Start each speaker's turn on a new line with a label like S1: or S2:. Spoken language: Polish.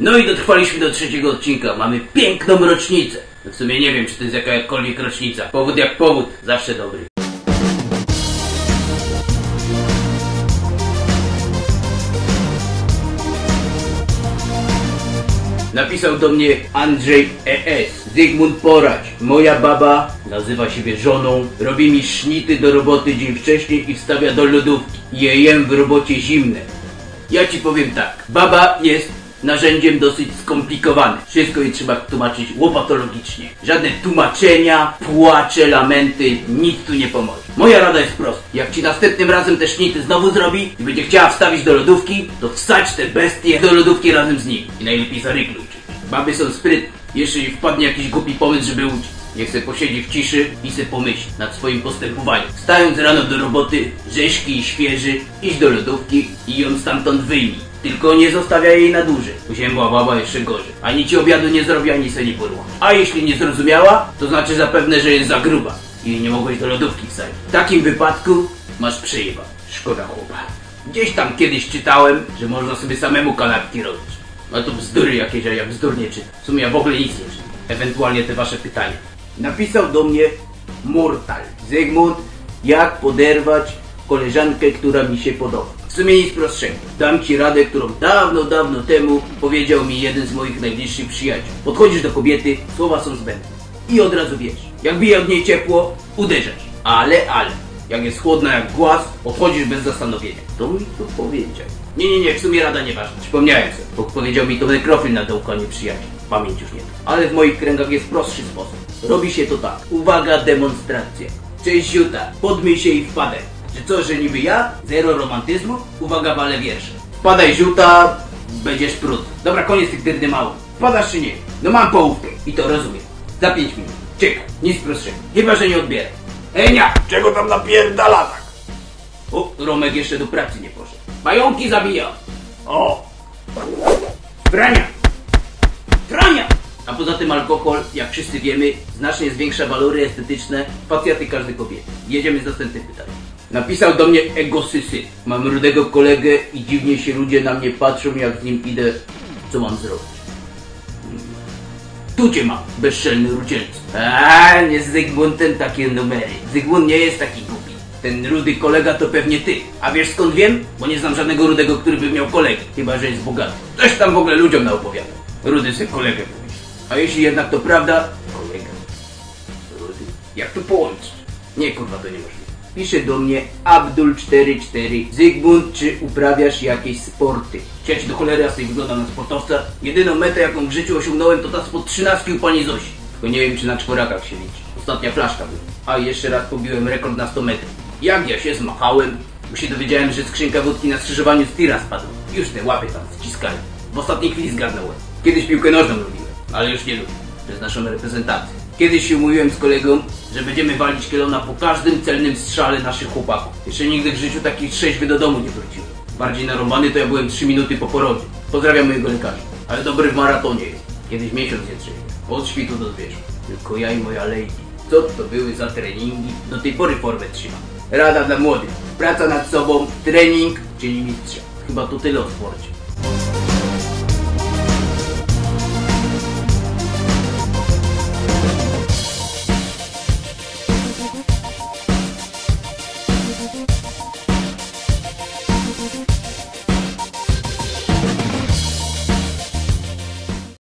S1: No i dotrwaliśmy do trzeciego odcinka. Mamy piękną rocznicę. W sumie nie wiem, czy to jest jakakolwiek rocznica. Powód jak powód, zawsze dobry. Napisał do mnie Andrzej ES. Zygmunt Porać. Moja baba nazywa siebie żoną. Robi mi sznity do roboty dzień wcześniej i wstawia do lodówki. Je jem w robocie zimne. Ja ci powiem tak. Baba jest narzędziem dosyć skomplikowanym. Wszystko jej trzeba tłumaczyć łopatologicznie. Żadne tłumaczenia, płacze, lamenty, nic tu nie pomoże. Moja rada jest prosta. Jak ci następnym razem te sznity znowu zrobi i będzie chciała wstawić do lodówki, to wsadź te bestie do lodówki razem z nim. I najlepiej za ryglu uczyć. Baby są sprytne. Jej wpadnie jakiś głupi pomysł, żeby uciec. Niech se posiedzi w ciszy i se pomyśli nad swoim postępowaniem. Wstając rano do roboty, rzeźki i świeży, idź do lodówki i ją stamtąd wyjmij. Tylko nie zostawiaj jej na dłużej. Usiębła baba jeszcze gorzej. Ani ci obiadu nie zrobi, ani se nie porła. A jeśli nie zrozumiała, to znaczy zapewne, że jest za gruba i nie mogłeś do lodówki wsadzić. W takim wypadku masz przejeba. Szkoda chłopa. Gdzieś tam kiedyś czytałem, że można sobie samemu kanapki robić. No to bzdury jakieś, a ja bzdur nie czytam. W sumie ja w ogóle nic nie czytam. Ewentualnie te wasze pytania. Napisał do mnie Mortal. Zygmunt, jak poderwać koleżankę, która mi się podoba. W sumie nic prostszego. Dam ci radę, którą dawno, dawno temu powiedział mi jeden z moich najbliższych przyjaciół. Podchodzisz do kobiety, słowa są zbędne. I od razu wiesz, jak bije od niej ciepło, uderzasz. Ale, ale, jak jest chłodna jak głaz, odchodzisz bez zastanowienia. To mi to powiedział. Nie, nie, nie, w sumie rada nieważna. Przypomniałem sobie, bo powiedział mi to nekrofil na dołkanie przyjaciół. Pamięć już nie. Ale w moich kręgach jest prostszy sposób. Robi się to tak. Uwaga, demonstracja. Cześć Juta, podmyj się i wpadaj. Że co, że niby ja? Zero romantyzmu? Uwaga, wale wiersze. Wpadaj Juta, będziesz prut. Dobra, koniec tych dyrdy mało. Wpadasz czy nie? No mam połówkę i to rozumiem. Za pięć minut. Czekaj, nic prostszego. Chyba, że nie odbierę. Enia!
S2: Czego tam napierdala tak?
S1: O, Romek jeszcze do pracy nie poszedł. Pająki zabija!
S2: O!
S1: Frania! Frania! A poza tym alkohol, jak wszyscy wiemy, znacznie zwiększa walory estetyczne facjaty każdej kobiety. Jedziemy z następnym pytaniem. Napisał do mnie Egosysy. Mam rudego kolegę i dziwnie się ludzie na mnie patrzą, jak z nim idę. Co mam zrobić? Tu cię mam, bezczelny rudzielcu. A nie z Zygmuntem takie numery. Zygmunt nie jest taki głupi. Ten rudy kolega to pewnie ty. A wiesz skąd wiem? Bo nie znam żadnego rudego, który by miał kolegę. Chyba, że jest bogaty. Coś tam w ogóle ludziom naopowiada. Rudy se kolegę mówi. A jeśli jednak to prawda, kolega. Rudy. Jak to połączyć? Nie kurwa, to niemożliwe. Pisze do mnie Abdul44 Zygmunt, czy uprawiasz jakieś sporty? Ja ci do cholery jasnej wyglądam na sportowca? Jedyną metę, jaką w życiu osiągnąłem, to ta spod 13 u pani Zosi. Tylko nie wiem, czy na czworakach się liczy. Ostatnia flaszka była. A jeszcze raz pobiłem rekord na 100 metrów. Jak ja się zmachałem, bo się dowiedziałem, że skrzynka wódki na skrzyżowaniu z tira spadła. Już te łapy tam wciskają. W ostatniej chwili zgarnąłem. Kiedyś piłkę nożną lubiłem, ale już nie lubię. Przez naszą reprezentację. Kiedyś się umówiłem z kolegą, że będziemy walić kielona po każdym celnym strzale naszych chłopaków. Jeszcze nigdy w życiu taki trzeźwy do domu nie wróciłem. Bardziej narąbany to ja byłem 3 minuty po porodzie. Pozdrawiam mojego lekarza. Ale dobry w maratonie jest. Kiedyś miesiąc nie trzeba. Od świtu do zwierząt. Tylko ja i moja lady. Co to były za treningi? Do tej pory formę trzymam. Rada dla młodych. Praca nad sobą, trening, czyli mistrza. Chyba to tyle o sporcie.